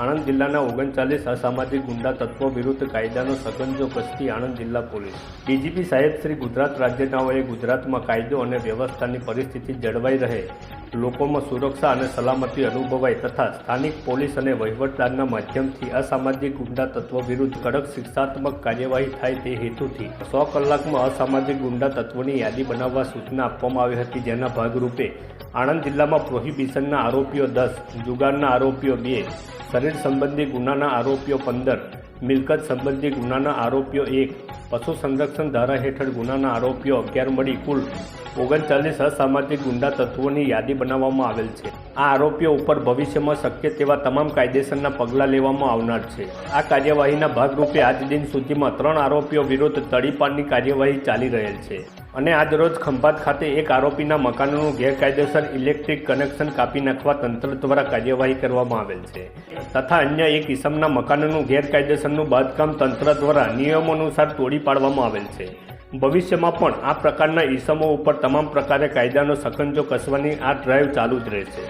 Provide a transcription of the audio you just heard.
આણંદ જિલ્લાના ઓગણચાલીસ અસામાજિક ગુંડા તત્વો વિરુદ્ધ કાયદાનો સગંજો કસતી આણંદ જિલ્લા પોલીસ. ડીજીપી સાહેબ શ્રી ગુજરાત રાજ્યનાઓએ ગુજરાતમાં કાયદો અને વ્યવસ્થાની પરિસ્થિતિ જળવાઈ રહે, લોકોમાં સુરક્ષા અને સલામતી અનુભવાય તથા સ્થાનિક પોલીસ અને વહીવટદારના માધ્યમથી અસામાજિક ગુંડા તત્વો વિરુદ્ધ કડક શિક્ષાત્મક કાર્યવાહી થાય તે હેતુથી સો કલાકમાં અસામાજિક ગુંડા તત્વોની યાદી બનાવવા સૂચના આપવામાં આવી હતી. જેના ભાગરૂપે આણંદ જિલ્લામાં પ્રોહિબિશનના આરોપીઓ દસ, જુગારના આરોપીઓ બે શરીર સંબંધી ગુનાના આરોપીઓ પંદર, મિલકત સંબંધી ગુનાના આરોપીઓ એક, પશુ સંરક્ષણ ધારા હેઠળ ગુનાના આરોપીઓ અગિયાર મળી કુલ ઓગણચાલીસ અસામાજિક ગુંડા તત્વોની યાદી બનાવવામાં આવેલ છે. આ આરોપીઓ ઉપર ભવિષ્યમાં શક્ય તેવા તમામ કાયદેસરના પગલાં લેવામાં આવનાર છે. આ કાર્યવાહીના ભાગરૂપે આજ દિન સુધીમાં ત્રણ આરોપીઓ વિરુદ્ધ તડીપારની કાર્યવાહી ચાલી રહેલ છે. અને આજરોજ ખંભાત ખાતે એક આરોપીના મકાનનું ગેરકાયદેસર ઇલેક્ટ્રિક કનેક્શન કાપી નાખવા તંત્ર દ્વારા કાર્યવાહી કરવામાં આવેલ છે. તથા અન્ય એક ઇસમના મકાનનું ગેરકાયદેસરનું બાંધકામ તંત્ર દ્વારા નિયમો અનુસાર તોડી પાડવામાં આવેલ છે. ભવિષ્યમાં પણ આ પ્રકારના ઈસમો ઉપર તમામ પ્રકારે કાયદાનો સકંજો કસવાની આ ડ્રાઈવ ચાલુ જ રહેશે.